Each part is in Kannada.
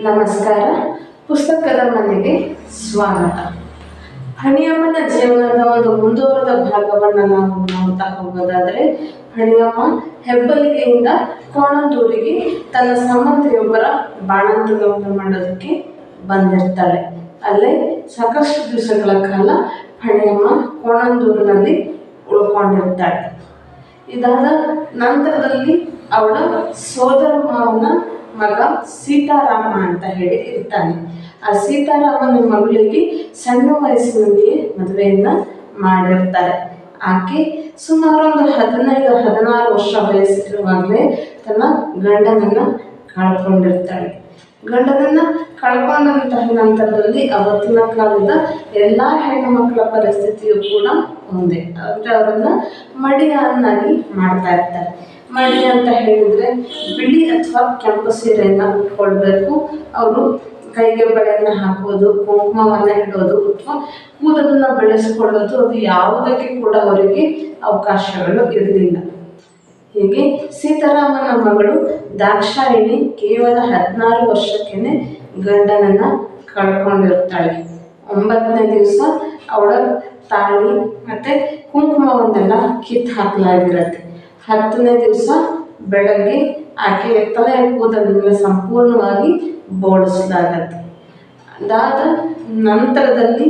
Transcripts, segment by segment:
ನಮಸ್ಕಾರ. ಪುಸ್ತಕದ ಮನೆಗೆ ಸ್ವಾಗತ. ಹಣಿಯಮ್ಮನ ಜೀವನದ ಒಂದು ಮುಂದುವರೆದ ಭಾಗವನ್ನು ನಾವು ನೋಡ್ತಾ ಹೋಗೋದಾದರೆ, ಹಣಿಯಮ್ಮ ಹೆಬ್ಬಲಿಗೆಯಿಂದ ಕೋಣಂದೂರಿಗೆ ತನ್ನ ಸಂಬಂಧಿಯೊಬ್ಬರ ಬಾಣಂತನವನ್ನು ಮಾಡೋದಕ್ಕೆ ಬಂದಿರ್ತಾಳೆ. ಅಲ್ಲೇ ಸಾಕಷ್ಟು ದಿವಸಗಳ ಕಾಲ ಹಣಿಯಮ್ಮ ಕೋಣಂದೂರಿನಲ್ಲಿ ಉಳ್ಕೊಂಡಿರ್ತಾಳೆ. ಇದಾದ ನಂತರದಲ್ಲಿ ಅವಳ ಸೋದರ ಮಾವನ ಮಗ ಸೀತಾರಾಮ ಅಂತ ಹೇಳಿ ಇರ್ತಾನೆ. ಆ ಸೀತಾರಾಮನ ಮಗಳಿಗೆ ಸಣ್ಣ ವಯಸ್ಸಿನಲ್ಲಿಯೇ ಮದುವೆಯನ್ನ ಮಾಡಿರ್ತಾರೆ. ಆಕೆ ಸುಮಾರು ಒಂದು ಹದಿನೈದು, ಹದಿನಾರು ವರ್ಷ ವಯಸ್ಸಿರುವಾಗಲೇ ತನ್ನ ಗಂಡನನ್ನ ಕಳ್ಕೊಂಡಿರ್ತಾಳೆ. ಗಂಡನನ್ನ ಕಳ್ಕೊಂಡಂತಹ ನಂತರದಲ್ಲಿ ಅವತ್ತಿನ ಕಾಲದ ಎಲ್ಲ ಹೆಣ್ಣು ಮಕ್ಕಳ ಪರಿಸ್ಥಿತಿಯು ಕೂಡ ಒಂದೇ. ಅಂದರೆ ಅವರನ್ನ ಮಡಿಯನ್ನಾಗಿ ಮಾಡ್ತಾ ಇರ್ತಾರೆ. ಮಡಿ ಅಂತ ಹೇಳಿದ್ರೆ ಬಿಳಿ ಅಥವಾ ಕೆಂಪು ಸೀರೆಯನ್ನು ಉಟ್ಕೊಳ್ಬೇಕು. ಅವರು ಕೈಗೆ ಬಳೆಯನ್ನು ಹಾಕೋದು, ಕುಂಕುಮವನ್ನು ಇಡೋದು ಅಥವಾ ಕೂದಲನ್ನು ಬೆಳೆಸ್ಕೊಳ್ಳೋದು, ಅದು ಯಾವುದಕ್ಕೆ ಕೂಡ ಅವರಿಗೆ ಅವಕಾಶಗಳು ಇರಲಿಲ್ಲ ಹೀಗೆ ಸೀತಾರಾಮನ ಮಗಳು ದಾಕ್ಷಾಯಿಣಿ ಕೇವಲ ಹದಿನಾರು ವರ್ಷಕ್ಕೇನೆ ಗಂಡನನ್ನ ಕಳ್ಕೊಂಡಿರ್ತಾಳೆ. ಒಂಬತ್ತನೇ ದಿವಸ ಅವಳ ತಾಳಿ ಮತ್ತೆ ಕುಂಕುಮವನ್ನೆಲ್ಲ ಕಿತ್ತು ಹಾಕಲಾಗಿರುತ್ತೆ. ಹತ್ತನೇ ದಿವಸ ಬೆಳಗ್ಗೆ ಆಕೆ ತಲೆ ಕೂದಲನ್ನು ಸಂಪೂರ್ಣವಾಗಿ ಬೋಳಿಸಲಾಗತ್ತೆ ಅದಾದ ನಂತರದಲ್ಲಿ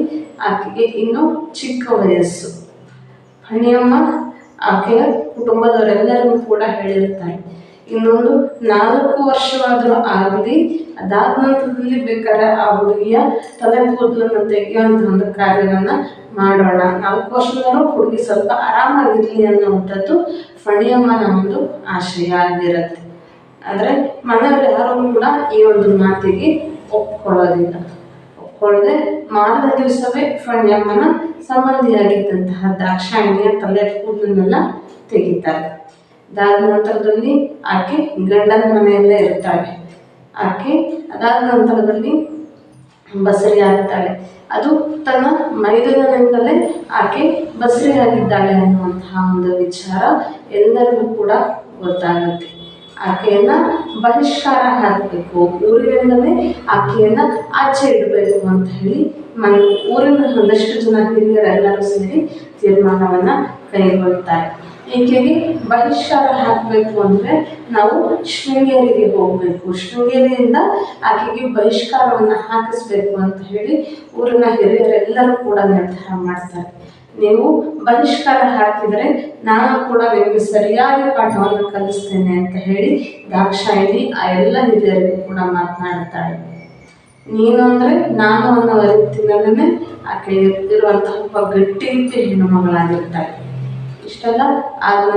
ಆಕೆಗೆ ಇನ್ನೂ ಚಿಕ್ಕ ವಯಸ್ಸು. ಹಣಿಯಮ್ಮ ಆಕೆಯ ಕುಟುಂಬದವರೆಲ್ಲರೂ ಕೂಡ ಹೇಳಿರ್ತಾರೆ ಇನ್ನೊಂದು ನಾಲ್ಕು ವರ್ಷವಾದರೂ ಆಗಲಿ ಅದಾದ ನಂತರದಲ್ಲಿ ಬೇಕಾದ್ರೆ ಆ ಹುಡುಗಿಯ ತಲೆ ಕೂದಲನ್ನು ತೆಗೆಯುವಂಥ ಒಂದು ಕಾರ್ಯವನ್ನು ಮಾಡೋಣ. ನಾಲ್ಕು ವರ್ಷದವರೆಗೂ ಹುಡುಗಿ ಸ್ವಲ್ಪ ಆರಾಮಾಗಿರಲಿ ಅನ್ನುವಂಥದ್ದು ಫಣಿಯಮ್ಮನ ಒಂದು ಆಶಯ ಆಗಿರುತ್ತೆ. ಆದರೆ ಮನೆಯವರು ಯಾರೂ ಕೂಡ ಈ ಒಂದು ಮಾತಿಗೆ ಒಪ್ಕೊಳ್ಳೋದಿಲ್ಲ. ಒಪ್ಕೊಳ್ಳದೆ ಮಾಡಿದ ದಿವಸವೇ ಫಣಿಯಮ್ಮನ ಸಂಬಂಧಿಯಾಗಿದ್ದಂತಹ ದಾಕ್ಷಾಯಿಣಿಯ ತಲೆ ಕೂದಲನ್ನೆಲ್ಲ ತೆಗಿತಾರೆ. ಅದಾದ ನಂತರದಲ್ಲಿ ಆಕೆ ಗಂಡನ ಮನೆಯಲ್ಲೇ ಇರ್ತಾಳೆ. ಆಕೆ ಅದಾದ ನಂತರದಲ್ಲಿ ಬಸರಿ ಆಗ್ತಾಳೆ ಅದು ತನ್ನ ಮೈದುನನಿಂದಲೇ ಆಕೆ ಬಸರಿಯಾಗಿದ್ದಾಳೆ ಅನ್ನುವಂತಹ ಒಂದು ವಿಚಾರ ಎಲ್ಲರಿಗೂ ಕೂಡ ಗೊತ್ತಾಗುತ್ತೆ. ಆಕೆಯನ್ನ ಬಹಿಷ್ಕಾರ ಹಾಕಬೇಕು. ಊರಿನಿಂದಲೇ ಆಕೆಯನ್ನ ಆಚೆ ಇಡಬೇಕು ಅಂತ ಹೇಳಿ ಮನೆ ಊರಿನ ಒಂದಷ್ಟು ಜನ ಹಿರಿಯರೆಲ್ಲರೂ ಸೇರಿ ತೀರ್ಮಾನವನ್ನ ಕೈಗೊಳ್ತಾರೆ. ಈಕೆಗೆ ಬಹಿಷ್ಕಾರ ಹಾಕಬೇಕು ಅಂದರೆ ನಾವು ಶೃಂಗೇರಿಗೆ ಹೋಗಬೇಕು. ಶೃಂಗೇರಿಯಿಂದ ಆಕೆಗೆ ಬಹಿಷ್ಕಾರವನ್ನು ಹಾಕಿಸ್ಬೇಕು ಅಂತ ಹೇಳಿ ಊರಿನ ಹಿರಿಯರೆಲ್ಲರೂ ಕೂಡ ನಿರ್ಧಾರ ಮಾಡ್ತಾರೆ. ನೀವು ಬಹಿಷ್ಕಾರ ಹಾಕಿದರೆ ನಾನು ಕೂಡ ನಿಮಗೆ ಸರಿಯಾಗಿ ಪಾಠವನ್ನು ಕಲಿಸ್ತೇನೆ ಅಂತ ಹೇಳಿ ದಾಕ್ಷಾಯಿಣಿ ಆ ಎಲ್ಲ ಹಿರಿಯರಿಗೂ ಕೂಡ ಮಾತನಾಡ್ತಾಳೆ ನೀನು ಅಂದರೆ ನಾನು ಅನ್ನೋ ರೀತಿಯಲ್ಲೇ ಆಕೆ ಇರುವಂತಹ ಒಬ್ಬ ಗಟ್ಟಿ ಹೆಣ್ಣು ಮಗಳಾಗಿರ್ತಾಳೆ. ಇಷ್ಟೆಲ್ಲ? ಆದ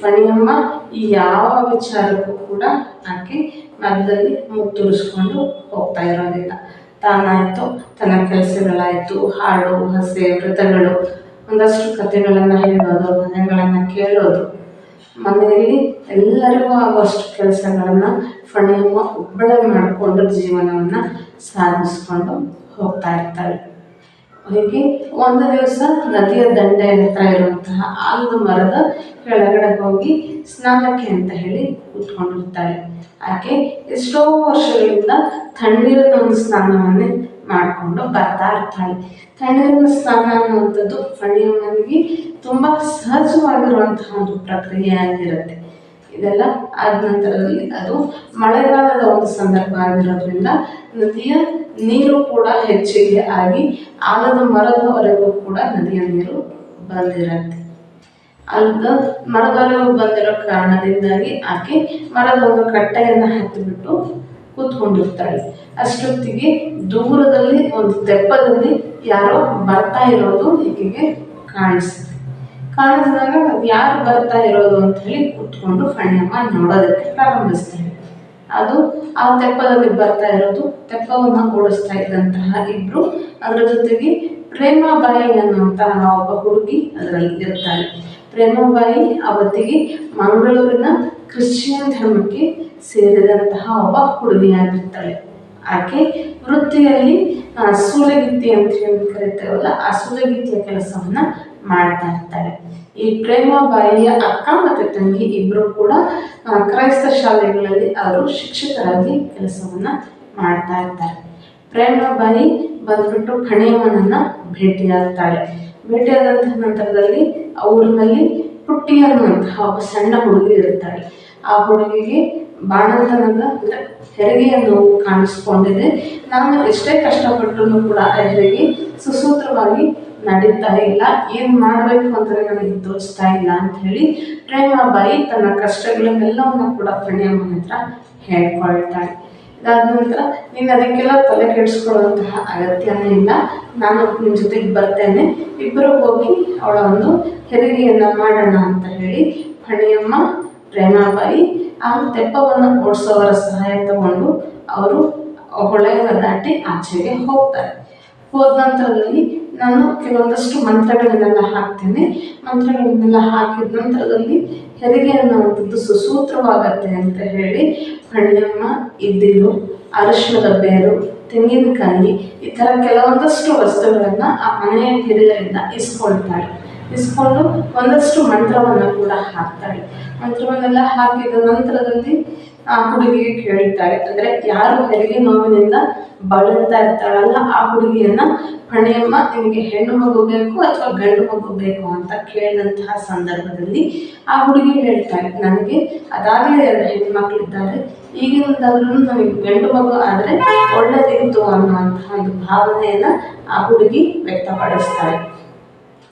ಫಣಿಯಮ್ಮ, ಈ ಯಾವ ವಿಚಾರಕ್ಕೂ ಕೂಡ ಆಕೆ ಮಧ್ಯದಲ್ಲಿ ಮುತ್ತುರಿಸ್ಕೊಂಡು ಹೋಗ್ತಾ ಇರೋದಿಲ್ಲ. ತಾನಾಯಿತು, ತನ್ನ ಕೆಲಸಗಳಾಯಿತು, ಹಾಡು, ಹಸೆ, ವ್ರತಗಳು, ಒಂದಷ್ಟು ಕಥೆಗಳನ್ನು ಹೇಳೋದು ಕಥೆಗಳನ್ನು ಕೇಳೋದು. ಮನೆಯಲ್ಲಿ ಎಲ್ಲರಿಗೂ ಆಗುವಷ್ಟು ಕೆಲಸಗಳನ್ನು ಫಣಿಯಮ್ಮ ಒಬ್ಬಳೇ ಮಾಡಿಕೊಂಡು ಜೀವನವನ್ನು ಸಾಧಿಸ್ಕೊಂಡು ಹೋಗ್ತಾ ಇರ್ತಾಳೆ. ಹೀಗೆ ಒಂದು ದಿವಸ ನದಿಯ ದಂಡೆ ಹತ್ರ ಇರುವಂತಹ ಆಲದ ಮರದ ಕೆಳಗಡೆ ಹೋಗಿ ಸ್ನಾನಕ್ಕೆ ಅಂತ ಹೇಳಿ ಕೂತ್ಕೊಂಡಿರ್ತಾಳೆ ಆಕೆ ಎಷ್ಟೋ ವರ್ಷಗಳಿಂದ ತಣ್ಣೀರಿನ ಒಂದು ಸ್ನಾನವನ್ನೇ ಮಾಡಿಕೊಂಡು ಬರ್ತಾ ಇರ್ತಾಳೆ. ತಣ್ಣೀರಿನ ಸ್ನಾನ ಅನ್ನುವಂಥದ್ದು ಫಣಿಯಮ್ಮನಿಗೆ ತುಂಬ ಸಹಜವಾಗಿರುವಂತಹ ಒಂದು ಪ್ರಕ್ರಿಯೆ ಆಗಿರುತ್ತೆ ಇದೆಲ್ಲ ಆದ ನಂತರದಲ್ಲಿ ಅದು ಮಳೆಗಾಲದ ಒಂದು ಸಂದರ್ಭ ಆಗಿರೋದ್ರಿಂದ ನದಿಯ ನೀರು ಕೂಡ ಹೆಚ್ಚಿಗೆ ಆಗಿ ಆಲದ ಮರದವರೆಗೂ ಕೂಡ ನದಿಯ ನೀರು ಬಂದಿರುತ್ತೆ. ಅಲ್ಲದ ಮರದವರೆಗೂ ಬಂದಿರೋ ಕಾರಣದಿಂದಾಗಿ ಆಕೆ ಮರದ ಒಂದು ಕಟ್ಟೆಯನ್ನು ಹತ್ತಿಬಿಟ್ಟು ಕೂತ್ಕೊಂಡಿರ್ತಾಳೆ. ಅಷ್ಟೊತ್ತಿಗೆ ದೂರದಲ್ಲಿ ಒಂದು ತೆಪ್ಪದಲ್ಲಿ ಯಾರೋ ಬರ್ತಾ ಇರೋದು ಈಕೆಗೆ ಕಾಣಿಸುತ್ತೆ ಕಾಣಿಸಿದಾಗ ಯಾರು ಬರ್ತಾ ಇರೋದು ಅಂತ ಹೇಳಿ ಕುತ್ಕೊಂಡು ಫಣಿಯಮ್ಮ ನೋಡೋದಕ್ಕೆ ಪ್ರಾರಂಭಿಸ್ತಾರೆ. ಅದು ಆ ತೆಪ್ಪದಲ್ಲಿ ಬರ್ತಾ ಇರೋದು, ತೆಪ್ಪವನ್ನು ಓಡಿಸ್ತಾ ಇದ್ದಂತಹ ಇಬ್ರು. ಅದರ ಜೊತೆಗೆ ಪ್ರೇಮಾಬಾಯಿ ಅನ್ನುವಂತಹ ಒಬ್ಬ ಹುಡುಗಿ ಅದರಲ್ಲಿ ಇರ್ತಾಳೆ. ಪ್ರೇಮಾಬಾಯಿ ಅವತ್ತಿಗೆ ಮಂಗಳೂರಿನ ಕ್ರಿಶ್ಚಿಯನ್ ಧರ್ಮಕ್ಕೆ ಸೇರಿದಂತಹ ಒಬ್ಬ ಹುಡುಗಿಯಾಗಿರ್ತಾಳೆ. ಆಕೆ ವೃತ್ತಿಯಲ್ಲಿ ಸೂಲಗಿತ್ತಿ ಅಂತ ಹೇಳಿ ಕರಿತೇವಲ್ಲ, ಆ ಸೂಲಗಿತ್ತಿಯ ಕೆಲಸವನ್ನ ಮಾಡ್ತಾ ಇರ್ತಾರೆ. ಈ ಪ್ರೇಮಾಬಾಯಿಯ ಅಕ್ಕ ಮತ್ತು ತಂಗಿ ಇಬ್ಬರು ಕೂಡ ಕ್ರೈಸ್ತ ಶಾಲೆಗಳಲ್ಲಿ ಅವರು ಶಿಕ್ಷಕರಾಗಿ ಕೆಲಸವನ್ನು ಮಾಡ್ತಾ ಇರ್ತಾರೆ. ಪ್ರೇಮಬಾಯಿ ಬಂದ್ಬಿಟ್ಟು ಕಣಿಯವನನ್ನ ಭೇಟಿಯಾಗ್ತಾಳೆ. ಭೇಟಿಯಾದಂತಹ ನಂತರದಲ್ಲಿ ಊರಿನಲ್ಲಿ ಪುಟ್ಟಿ ಅನ್ನುವಂತಹ ಒಬ್ಬ ಸಣ್ಣ ಹುಡುಗಿ ಇರ್ತಾಳೆ ಆ ಹುಡುಗಿಗೆ ಬಾಣಂತನದ, ಅಂದರೆ ಹೆರಿಗೆಯ ನೋವು ಕಾಣಿಸ್ಕೊಂಡಿದೆ. ನಾನು ಎಷ್ಟೇ ಕಷ್ಟಪಟ್ಟರೂ ಕೂಡ ಆ ಹೆರಿಗೆ ಸುಸೂತ್ರವಾಗಿ ನಡೀತಾ ಇಲ್ಲ. ಏನು ಮಾಡಬೇಕು ಅಂತ ನನಗೆ ತೋರಿಸ್ತಾ ಇಲ್ಲ ಅಂತ ಹೇಳಿ ಪ್ರೇಮಾಬಾಯಿ ತನ್ನ ಕಷ್ಟಗಳನ್ನೆಲ್ಲವನ್ನು ಕೂಡ ಫಣಿಯಮ್ಮನ ಹತ್ರ ಹೇಳ್ಕೊಳ್ತಾಳೆ. ಇದಾದ ನಂತರ, ನೀನು ಅದಕ್ಕೆಲ್ಲ ತಲೆ ಕೆಡಿಸ್ಕೊಳ್ಳುವಂತಹ ಅಗತ್ಯನೇ ಇಲ್ಲ. ನಾನು ನಿಮ್ಮ ಜೊತೆಗೆ ಬರ್ತೇನೆ. ಇಬ್ಬರು ಹೋಗಿ ಅವಳ ಒಂದು ಹೆರಿಗೆಯನ್ನು ಮಾಡೋಣ ಅಂತ ಹೇಳಿ ಫಣಿಯಮ್ಮ ಪ್ರೇಮಾಬಾಯಿ ಆ ತೆಪ್ಪವನ್ನು ಓಡಿಸೋವರ ಸಹಾಯ ತಗೊಂಡು ಅವರು ಹೊಳೆಯನ್ನು ದಾಟಿ ಆಚೆಗೆ ಹೋಗ್ತಾರೆ. ಹೋದ ನಂತರದಲ್ಲಿ ನಾನು ಕೆಲವೊಂದಷ್ಟು ಮಂತ್ರಗಳನ್ನೆಲ್ಲ ಹಾಕ್ತೇನೆ. ಮಂತ್ರಗಳನ್ನೆಲ್ಲ ಹಾಕಿದ ನಂತರದಲ್ಲಿ ಹೆರಿಗೆ ಅನ್ನುವಂಥದ್ದು ಸುಸೂತ್ರವಾಗತ್ತೆ ಅಂತ ಹೇಳಿ ಹಣ್ಣಮ್ಮ ಇದ್ದಿಲು ಅರಿಶಿನದ ಬೇರು, ತೆಂಗಿನಕಾಯಿ ಈ ಥರ ಕೆಲವೊಂದಷ್ಟು ವಸ್ತುಗಳನ್ನು ಆ ಮನೆಯ ಹಿರಿಯರಿಂದ ಇಸ್ಕೊಳ್ತಾಳೆ ಇಸ್ಕೊಂಡು ಒಂದಷ್ಟು ಮಂತ್ರವನ್ನು ಕೂಡ ಹಾಕ್ತಾಳೆ ಮಂತ್ರವನ್ನೆಲ್ಲ ಹಾಕಿದ ನಂತರದಲ್ಲಿ ಆ ಹುಡುಗಿಗೆ ಕೇಳುತ್ತಾಳೆ ಅಂದರೆ ಯಾರು ಹೆರಿಗೆ ನೋವಿನಿಂದ ಬಳಲ್ತಾ ಇರ್ತಾಳಲ್ಲ, ಆ ಹುಡುಗಿಯನ್ನ ಹಣೆಯಮ್ಮ ನಿಮಗೆ ಹೆಣ್ಣು ಮಗು ಬೇಕು ಅಥವಾ ಗಂಡು ಮಗು ಬೇಕು ಅಂತ ಕೇಳಿದಂತಹ ಸಂದರ್ಭದಲ್ಲಿ ಆ ಹುಡುಗಿ ಹೇಳ್ತಾಳೆ ನನಗೆ ಅದಾಗಲೇ ಎರಡು ಹೆಣ್ಮಕ್ಳಿದ್ದಾರೆ. ಈಗಿನಿಂದಾದ್ರೂ ನನಗೆ ಗಂಡು ಮಗು ಆದರೆ ಒಳ್ಳೆದಿತ್ತು ಅನ್ನುವಂತಹ ಒಂದು ಭಾವನೆಯನ್ನ ಆ ಹುಡುಗಿ ವ್ಯಕ್ತಪಡಿಸ್ತಾಳೆ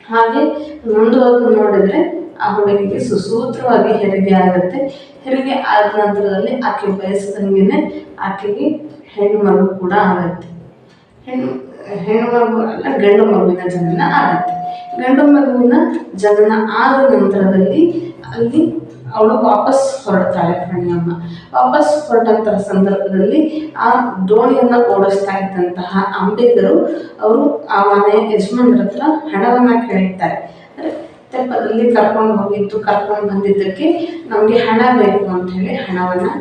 ಹಾಗೆ ಮುಂದುವರೆದು ನೋಡಿದ್ರೆ ಆ ಹುಡುಗಿಗೆ ಸುಸೂತ್ರವಾಗಿ ಹೆರಿಗೆ ಆಗುತ್ತೆ. ಹೆರಿಗೆ ಆದ ನಂತರದಲ್ಲಿ ಆಕೆ ಬಯಸಿದಂಗೆನೆ ಆಕೆಗೆ ಹೆಣ್ಣು ಮಗು ಕೂಡ ಆಗುತ್ತೆ. ಹೆಣ್ಣು ಹೆಣ್ಣು ಮಗು ಅಲ್ಲ, ಗಂಡು ಮಗುವಿನ ಜನನ ಆಗುತ್ತೆ. ಗಂಡು ಮಗುವಿನ ಜನನ ಆದ ನಂತರದಲ್ಲಿ ಅಲ್ಲಿ ಅವಳು ವಾಪಸ್ ಹೊರಡ್ತಾಳೆ ಫಣಿಯಮ್ಮ ವಾಪಸ್ ಹೊರಟಂತಹ ಸಂದರ್ಭದಲ್ಲಿ ಆ ದೋಣಿಯನ್ನು ಓಡಿಸ್ತಾ ಇದ್ದಂತಹ ಅಂಬೇಗರು, ಅವರು ಆ ಮನೆಯ ಯಜಮಾನರ ಹತ್ರ ಹಣವನ್ನು ಕೇಳುತ್ತಾರೆ ಅಂದರೆ ತೆಪ್ಪದಲ್ಲಿ ಕರ್ಕೊಂಡು ಹೋಗಿದ್ದು, ಕರ್ಕೊಂಡು ಬಂದಿದ್ದಕ್ಕೆ ನಮಗೆ ಹಣ ಬೇಕು ಅಂತ ಹೇಳಿ ಹಣವನ್ನು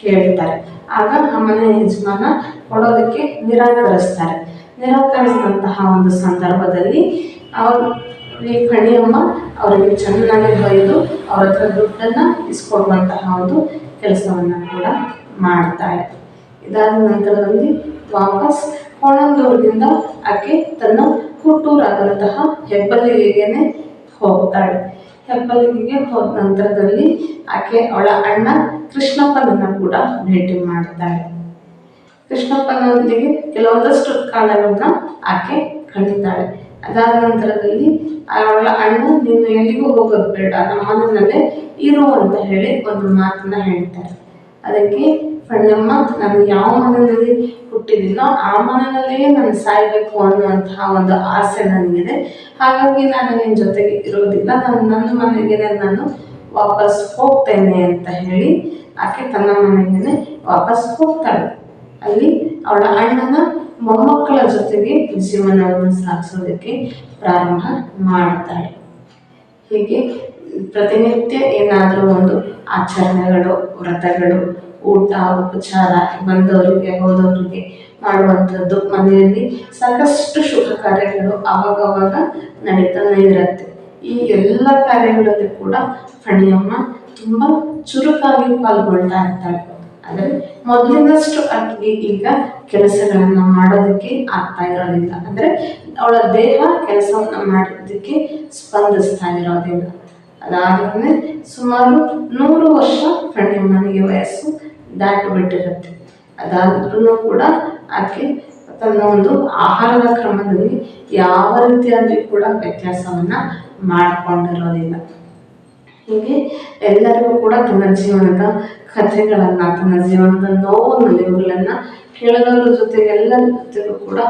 ಕೇಳ್ತಾರೆ ಆಗ ಆ ಮನೆ ಯಜಮಾನ ಕೊಡೋದಕ್ಕೆ ನಿರಾಕರಿಸ್ತಾರೆ. ನಿರಾಕರಿಸಿದಂತಹ ಒಂದು ಸಂದರ್ಭದಲ್ಲಿ ಅವರು ಈ ಕಣಿಯಮ್ಮ ಅವರಿಗೆ ಚೆನ್ನಾಗಿ ಬೈದು ಅವ್ರ ಹತ್ರ ದುಡ್ಡನ್ನು ಇಸ್ಕೊಡುವಂತಹ ಒಂದು ಕೆಲಸವನ್ನು ಕೂಡ ಮಾಡ್ತಾಳೆ ಇದಾದ ನಂತರದಲ್ಲಿ ವಾಪಸ್ ಕೋಣಂದೂರಿನಿಂದ ಆಕೆ ತನ್ನ ಹುಟ್ಟೂರಾದಂತಹ ಹೆಬ್ಬಲಿಗೆನೆ ಹೋಗ್ತಾಳೆ. ಹೆಬ್ಬಲಿಗೆಗೆ ಹೋದ ನಂತರದಲ್ಲಿ ಆಕೆ ಅವಳ ಅಣ್ಣ ಕೃಷ್ಣಪ್ಪನನ್ನು ಕೂಡ ಭೇಟಿ ಮಾಡ್ತಾಳೆ. ಕೃಷ್ಣಪ್ಪನೊಂದಿಗೆ ಕೆಲವೊಂದಷ್ಟು ಕಾಲಗಳನ್ನ ಆಕೆ ಕಳೀತಾಳೆ ಅದಾದ ನಂತರದಲ್ಲಿ ಅವಳ ಅಣ್ಣ, ನೀನು ಎಲ್ಲಿಗೂ ಹೋಗೋದು ಬೇಡ ನಮ್ಮ ಇರು ಅಂತ ಹೇಳಿ ಒಂದು ಮಾತನ್ನ ಹೇಳ್ತಾರೆ. ಅದಕ್ಕೆ ಫಣ್ಣಮ್ಮ ನಾನು ಯಾವ ಮನೆಯಲ್ಲಿ ಹುಟ್ಟಿದ್ದೀನೋ ಆ ಮನೆಯಲ್ಲೇ ನಾನು ಸಾಯಬೇಕು ಅನ್ನುವಂತಹ ಒಂದು ಆಸೆ ನನಗಿದೆ. ಹಾಗಾಗಿ ನಾನು ನಿನ್ನ ಜೊತೆಗೆ ಇರೋದಿಲ್ಲ. ನಾನು ನನ್ನ ಮನೆಗೆ ನಾನು ವಾಪಸ್ ಹೋಗ್ತೇನೆ ಅಂತ ಹೇಳಿ ಆಕೆ ತನ್ನ ಮನೆಗೆ ವಾಪಸ್ ಹೋಗ್ತಾಳೆ. ಅಲ್ಲಿ ಅವಳ ಅಣ್ಣನ ಮೊಮ್ಮಕ್ಕಳ ಜೊತೆಗೆ ಜೀವನವನ್ನು ಸಾಗಿಸೋದಕ್ಕೆ ಪ್ರಾರಂಭ ಮಾಡ್ತಾಳೆ. ಹೀಗೆ ಪ್ರತಿನಿತ್ಯ ಏನಾದರೂ ಒಂದು ಆಚರಣೆಗಳು, ವ್ರತಗಳು ಊಟ, ಉಪಚಾರ, ಬಂದವರಿಗೆ, ಹೋದವರಿಗೆ ಮಾಡುವಂಥದ್ದು. ಮನೆಯಲ್ಲಿ ಸಾಕಷ್ಟು ಶುಭ ಕಾರ್ಯಗಳು ಅವಾಗವಾಗ ನಡೀತಾನೆ ಇರುತ್ತೆ. ಈ ಎಲ್ಲ ಕಾರ್ಯಗಳಲ್ಲಿ ಕೂಡ ಫಣಿಯಮ್ಮ ತುಂಬ ಚುರುಕಾಗಿ ಪಾಲ್ಗೊಳ್ತಾ ಇರ್ತಾಳೆ ಆದರೆ ಮೊದಲಿನಷ್ಟು ಆಕೆಗೆ ಈಗ ಕೆಲಸಗಳನ್ನು ಮಾಡೋದಕ್ಕೆ ಆಗ್ತಾ ಇರೋದಿಲ್ಲ. ಅಂದರೆ ಅವಳ ದೇಹ ಕೆಲಸವನ್ನ ಮಾಡೋದಕ್ಕೆ ಸ್ಪಂದಿಸ್ತಾ ಇರೋದಿಲ್ಲ. ಅದಾದ್ಮೇಲೆ ಸುಮಾರು ನೂರು ವರ್ಷ ಫಣಿಯಮ್ಮನಿಗೆ ವಯಸ್ಸು ದಾಟಿ ಬಿಟ್ಟಿರುತ್ತೆ ಅದಾದ್ರೂ ಕೂಡ ಆಕೆ ತನ್ನ ಒಂದು ಆಹಾರದ ಕ್ರಮದಲ್ಲಿ ಯಾವ ರೀತಿಯಾಗಿ ಕೂಡ ವ್ಯತ್ಯಾಸವನ್ನು ಮಾಡಿಕೊಂಡಿರೋದಿಲ್ಲ. ಹೀಗೆ ಎಲ್ಲರಿಗೂ ಕೂಡ ತನ್ನ ಜೀವನದ ಕಥೆಗಳನ್ನು, ತನ್ನ ಜೀವನದ ನೋವು ನಿಲುವುಗಳನ್ನು ಕೇಳಿದವರ ಜೊತೆಗೆ ಎಲ್ಲರ ಜೊತೆಗೂ ಕೂಡ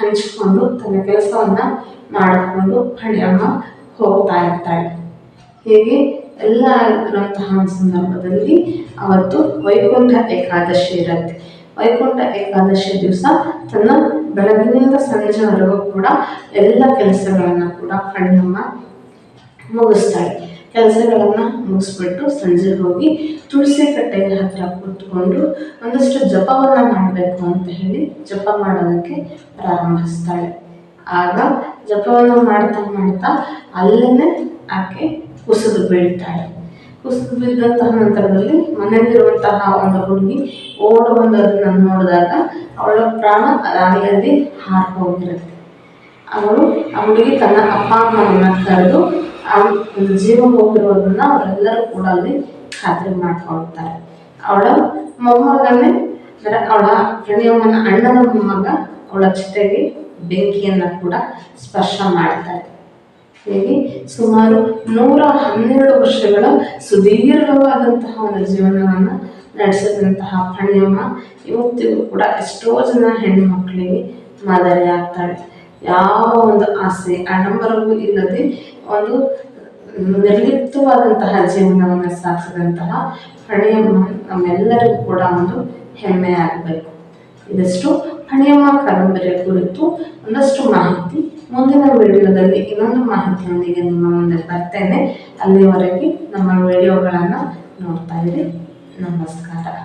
ಹಂಚಿಕೊಂಡು ತನ್ನ ಕೆಲಸವನ್ನು ಮಾಡಿಕೊಂಡು ಹಣಿಯಮ್ಮ ಹೋಗ್ತಾ ಇರ್ತಾಳೆ. ಹೀಗೆ ಎಲ್ಲ ಇರುವಂತಹ ಸಂದರ್ಭದಲ್ಲಿ ಅವತ್ತು ವೈಕುಂಠ ಏಕಾದಶಿ ಇರುತ್ತೆ. ವೈಕುಂಠ ಏಕಾದಶಿ ದಿವಸ ತನ್ನ ಬೆಳಗಿನಿಂದ ಸಂಜೆವರೆಗೂ ಕೂಡ ಎಲ್ಲ ಕೆಲಸಗಳನ್ನು ಕೂಡ ಕಣ್ಣಮ್ಮ ಮುಗಿಸ್ತಾಳೆ. ಕೆಲಸಗಳನ್ನು ಮುಗಿಸ್ಬಿಟ್ಟು ಸಂಜೆ ಹೋಗಿ ತುಳಸಿ ಕಟ್ಟೆಯ ಹತ್ರ ಕೂತ್ಕೊಂಡು ಒಂದಷ್ಟು ಜಪವನ್ನು ಮಾಡಬೇಕು ಅಂತ ಹೇಳಿ ಜಪ ಮಾಡೋದಕ್ಕೆ ಪ್ರಾರಂಭಿಸ್ತಾಳೆ. ಆಗ ಜಪವನ್ನು ಮಾಡ್ತಾ ಮಾಡ್ತಾ ಅಲ್ಲೇ ಆಕೆ ಕುಸಿದು ಬೀಳ್ತಾಳೆ ಕುಸಿದು ಬಿದ್ದಂತಹ ನಂತರದಲ್ಲಿ ಮನೆಯಲ್ಲಿರುವಂತಹ ಒಂದು ಹುಡುಗಿ ಓಡ ಬಂದದನ್ನು ನೋಡಿದಾಗ ಅವಳ ಪ್ರಾಣ ಅಲ್ಲಿ ಹಾರಿ ಹೋಗಿರುತ್ತೆ. ಅವಳು ಆ ಹುಡುಗಿ ತನ್ನ ಅಪ್ಪ ಅಮ್ಮನನ್ನ ಕರೆದು ಜೀವ ಹೋಗಿರೋದನ್ನ ಅವರೆಲ್ಲರೂ ಕೂಡ ಅಲ್ಲಿ ಖಾತ್ರಿ ಮಾಡ್ಕೊಳ್ತಾರೆ. ಅವಳ ಮೊಮ್ಮಗನೇ, ಅಂದರೆ ಅವಳ ಪ್ರಣಯಮ್ಮನ ಅಣ್ಣನ ಮೊಮ್ಮಗ ಅವಳ ಜೊತೆಗೆ ಬೆಂಕಿಯನ್ನು ಕೂಡ ಸ್ಪರ್ಶ ಮಾಡ್ತಾರೆ. ಹೀಗೆ ಸುಮಾರು ನೂರ ಹನ್ನೆರಡು ವರ್ಷಗಳ ಸುದೀರ್ಘವಾದಂತಹ ಒಂದು ಜೀವನವನ್ನು ನಡೆಸಿದಂತಹ ಪಣ್ಯಮ್ಮ ಇವತ್ತಿಗೂ ಕೂಡ ಎಷ್ಟೋ ಜನ ಹೆಣ್ಣು ಮಕ್ಕಳಿಗೆ ಮಾದರಿ ಆಗ್ತಾಳೆ. ಯಾವ ಒಂದು ಆಸೆ, ಆಡಂಬರವೂ ಇಲ್ಲದೆ ಒಂದು ನಿರ್ಲಿಪ್ತವಾದಂತಹ ಜೀವನವನ್ನು ಸಾಗಿಸಿದಂತಹ ಪ್ರಣಯಮ್ಮ ನಮ್ಮೆಲ್ಲರಿಗೂ ಕೂಡ ಒಂದು ಹೆಮ್ಮೆ ಆಗಬೇಕು. ಇದಷ್ಟು ಹಣೆಯಮ್ಮ ಕಾದಂಬರಿಯ ಕುರಿತು ಒಂದಷ್ಟು ಮಾಹಿತಿ ಮುಂದಿನ ವಿಡಿಯೋದಲ್ಲಿ ಇನ್ನೊಂದು ಮಾಹಿತಿಯೊಂದಿಗೆ ನಿಮ್ಮ ಮುಂದೆ ಬರ್ತೇನೆ. ಅಲ್ಲಿವರೆಗೆ ನಮ್ಮ ವಿಡಿಯೋಗಳನ್ನು ನೋಡ್ತಾ ಇರಿ. ನಮಸ್ಕಾರ.